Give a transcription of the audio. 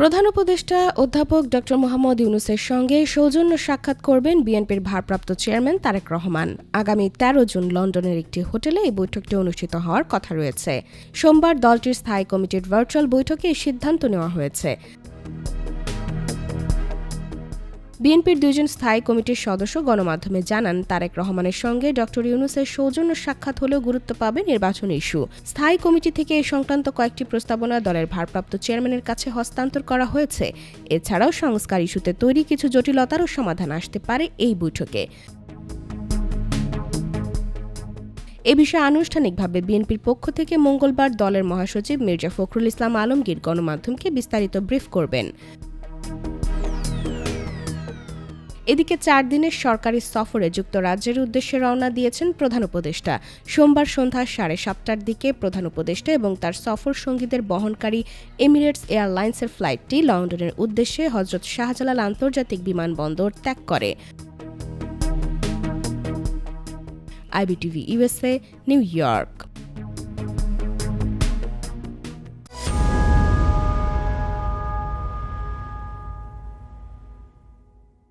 প্রধান উপদেষ্টা অধ্যাপক ড মোহাম্মদ ইউনুসের সঙ্গে সৌজন্য সাক্ষাৎ করবেন বিএনপির ভারপ্রাপ্ত চেয়ারম্যান তারেক রহমান। আগামী তেরো জুন লন্ডনের একটি হোটেলে এই বৈঠকটি অনুষ্ঠিত হওয়ার কথা রয়েছে। সোমবার দলটির স্থায়ী কমিটির ভার্চুয়াল বৈঠকে এই সিদ্ধান্ত নেওয়া হয়েছে। বিএনপির দুইজন স্থায়ী কমিটির সদস্য গণমাধ্যমে জানান, তারেক রহমানের সঙ্গে ড. ইউনুসের সৌজন্য সাক্ষাৎ হলেও গুরুত্ব পাবে নির্বাচন ইস্যু। স্থায়ী কমিটি থেকে এ সংক্রান্ত কয়েকটি প্রস্তাবনা দলের ভারপ্রাপ্ত চেয়ারম্যানের কাছে হস্তান্তর করা হয়েছে। এছাড়াও সংস্কার ইস্যুতে তৈরি কিছু জটিলতারও সমাধান আসতে পারে এই বৈঠকে। এ বিষয়ে আনুষ্ঠানিকভাবে বিএনপির পক্ষ থেকে মঙ্গলবার দলের মহাসচিব মির্জা ফখরুল ইসলাম আলমগীর গণমাধ্যমকে বিস্তারিত ব্রিফ করবেন। এদিকে চার দিনের সরকারি সফরে যুক্তরাজ্যের উদ্দেশ্যে রওনা দিয়েছেন প্রধান উপদেষ্টা। সোমবার সন্ধ্যা সাড়ে সাতটার দিকে প্রধান উপদেষ্টা এবং তার সফর সঙ্গীদের বহনকারী এমিরেটস এয়ারলাইন্সের ফ্লাইটটি লন্ডনের উদ্দেশ্যে হজরত শাহজালাল আন্তর্জাতিক বিমানবন্দর ত্যাগ করে। IBTV USA New York.